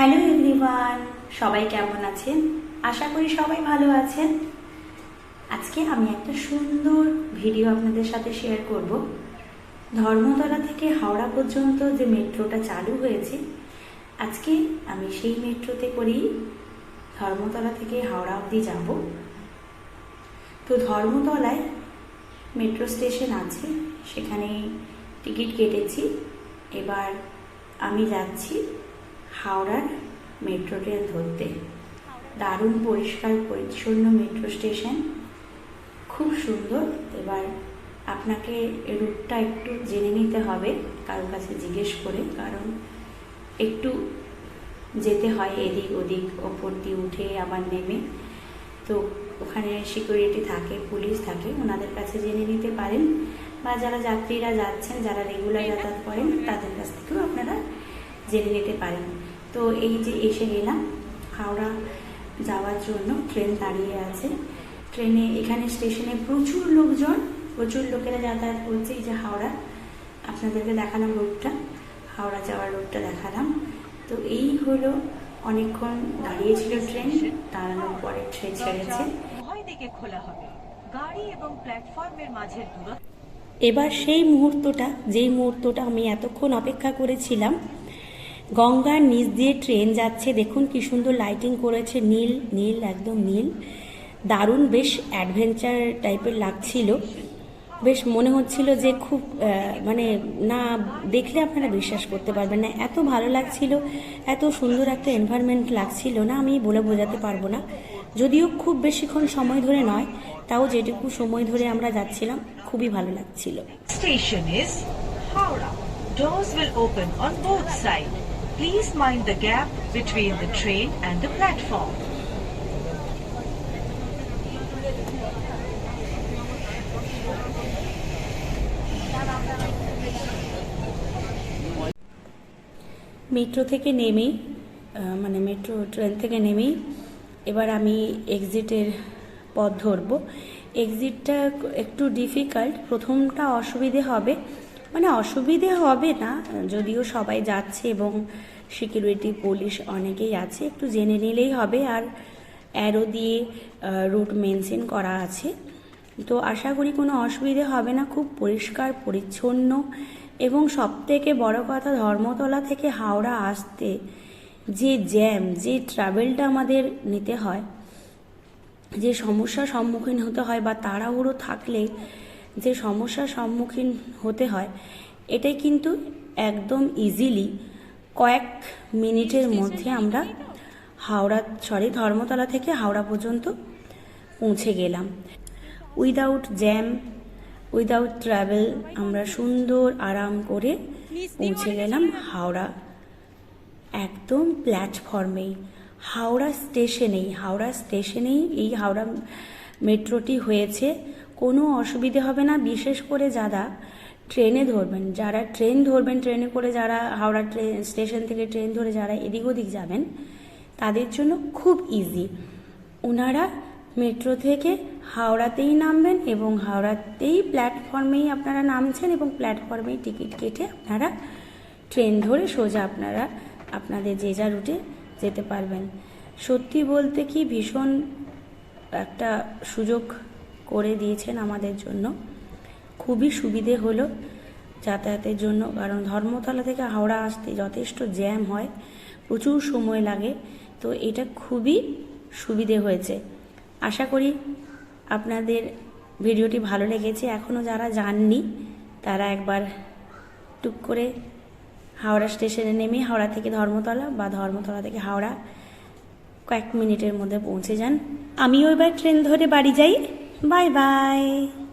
Hello everyone, সবাই কেমন আছেন? আশা করি সবাই ভালো আছেন। আজকে আমি একটা সুন্দর ভিডিও আপনাদের সাথে শেয়ার করব। ধর্মতলা থেকে হাওড়া পর্যন্ত যে মেট্রোটা চালু হয়েছে, আজকে আমি সেই মেট্রোতে করেই ধর্মতলা থেকে হাওড়া অবধি যাব। তো ধর্মতলায় মেট্রো স্টেশন আছে, সেখানে টিকিট কেটেছি। এবার আমি যাচ্ছি হাওড়ার মেট্রো ট্রেন ধরতে। দারুণ পরিষ্কার, পরিচ্ছন্ন মেট্রো স্টেশন। খুব সুন্দর। এবার আপনাকে রুটটা একটু জেনে নিতে হবে কারোর কাছে জিজ্ঞেস করে। কারণ একটু যেতে হয় এদিক ওদিক, ওপর দিয়ে উঠে আবার নেমে। তো ওখানে সিকিউরিটি থাকে, পুলিশ থাকে, ওনাদের কাছে জেনে নিতে পারেন। বা যারা যাত্রীরা যাচ্ছেন, যারা রেগুলার যাতায়াত করেন, তাদের কাছ থেকেও আপনারা জেনে নিতে পারেন তো এই যে এসে গেলাম হাওড়া যাওয়ার জন্য ট্রেন দাঁড়িয়ে আছে। ট্রেনে এখানে স্টেশনে প্রচুর লোকজন প্রচুর লোকেরা যাতায়াত করছে এই যে হাওড়া। আপনাদেরকে দেখালাম রোডটা হাওড়া যাওয়ার রোডটা দেখালাম। তো এই হলো অনেকক্ষণ দাঁড়িয়েছিল ট্রেন দাঁড়ানোর পরে ট্রেন ছেড়েছে। খোলা হবে। গাড়ি এবং প্ল্যাটফর্মের মাঝের দূরত্ব এবার সেই মুহূর্তটা যেই মুহূর্তটা আমি এতক্ষণ অপেক্ষা করেছিলাম গঙ্গার নিচ দিয়ে ট্রেন যাচ্ছে। দেখুন কি সুন্দর লাইটিং করেছে। নীল নীল, একদম নীল। দারুণ, বেশ অ্যাডভেঞ্চার টাইপের লাগছিল। বেশ মনে হচ্ছিল যে খুব মানে না দেখলে আপনারা বিশ্বাস করতে পারবেন না। এত ভালো লাগছিল, এত সুন্দর একটা এনভায়রনমেন্ট লাগছিল না, আমি বলে বোঝাতে পারব না। যদিও খুব বেশিক্ষণ সময় ধরে নয়, তাও যেটুকু সময় ধরে আমরা যাচ্ছিলাম, খুবই ভালো লাগছিল। Station is Howrah. Doors will open on both sides. Please mind the gap between the train and the platform. Metro থেকে নেমেই মানে মেট্রো ট্রেন থেকে নেমেই এবার আমি এক্সিটের পথ ধরবো এক্সিটটা একটু ডিফিকাল্ট প্রথমটা অসুবিধে হবে মানে অসুবিধে হবে না, যদিও সবাই যাচ্ছে এবং সিকিউরিটি পুলিশ অনেকেই আছে, একটু জেনে নিলেই হবে। আর অ্যারো দিয়ে রুট মেনশন করা আছে। তো আশা করি কোনো অসুবিধে হবে না, খুব পরিষ্কার, পরিচ্ছন্ন এবং সবথেকে বড় কথা ধর্মতলা থেকে হাওড়া আসতে যে জ্যাম যে ট্রাভেলটা আমাদের নিতে হয়, যে সমস্যার সম্মুখীন হতে হয় বা তাড়াহুড়ো থাকলে যে সমস্যার সম্মুখীন হতে হয় এটাই কিন্তু একদম ইজিলি কয়েক মিনিটের মধ্যে আমরা হাওড়া সরি ধর্মতলা থেকে হাওড়া পর্যন্ত পৌঁছে গেলাম। উইদাউট জ্যাম উইদাউট ট্রাভেল আমরা সুন্দর আরাম করে পৌঁছে গেলাম হাওড়া। একদম প্ল্যাটফর্মেই হাওড়া স্টেশনেই হাওড়া স্টেশনেই এই হাওড়া মেট্রোটি হয়েছে কোনো অসুবিধে হবে না। বিশেষ করে যারা ট্রেনে ধরবেন, যারা ট্রেন ধরবেন, ট্রেনে করে যারা হাওড়া ট্রেন স্টেশন থেকে ট্রেন ধরে যারা এদিক ওদিক যাবেন, তাদের জন্য খুব ইজি ওনারা মেট্রো থেকে হাওড়াতেই নামবেন এবং হাওড়াতেই প্ল্যাটফর্মেই আপনারা নামছেন এবং প্ল্যাটফর্মেই টিকিট কেটে আপনারা ট্রেন ধরে সোজা আপনারা, আপনাদের যে যা রুটে যেতে পারবেন। সত্যি বলতে কি ভীষণ একটা সুযোগ করে দিয়েছেন আমাদের জন্য। খুবই সুবিধে হলো যাতায়াতের জন্য, কারণ ধর্মতলা থেকে হাওড়া আসতে যথেষ্ট জ্যাম হয়, প্রচুর সময় লাগে। তো এটা খুবই সুবিধে হয়েছে। আশা করি আপনাদের ভিডিওটি ভালো লেগেছে। এখনও যারা যাননি, তারা একবার টুক করে হাওড়া স্টেশনে নেমে হাওড়া থেকে ধর্মতলা বা ধর্মতলা থেকে হাওড়া কয়েক মিনিটের মধ্যে পৌঁছে যান। আমিও এবার ট্রেন ধরে বাড়ি যাই। 拜拜。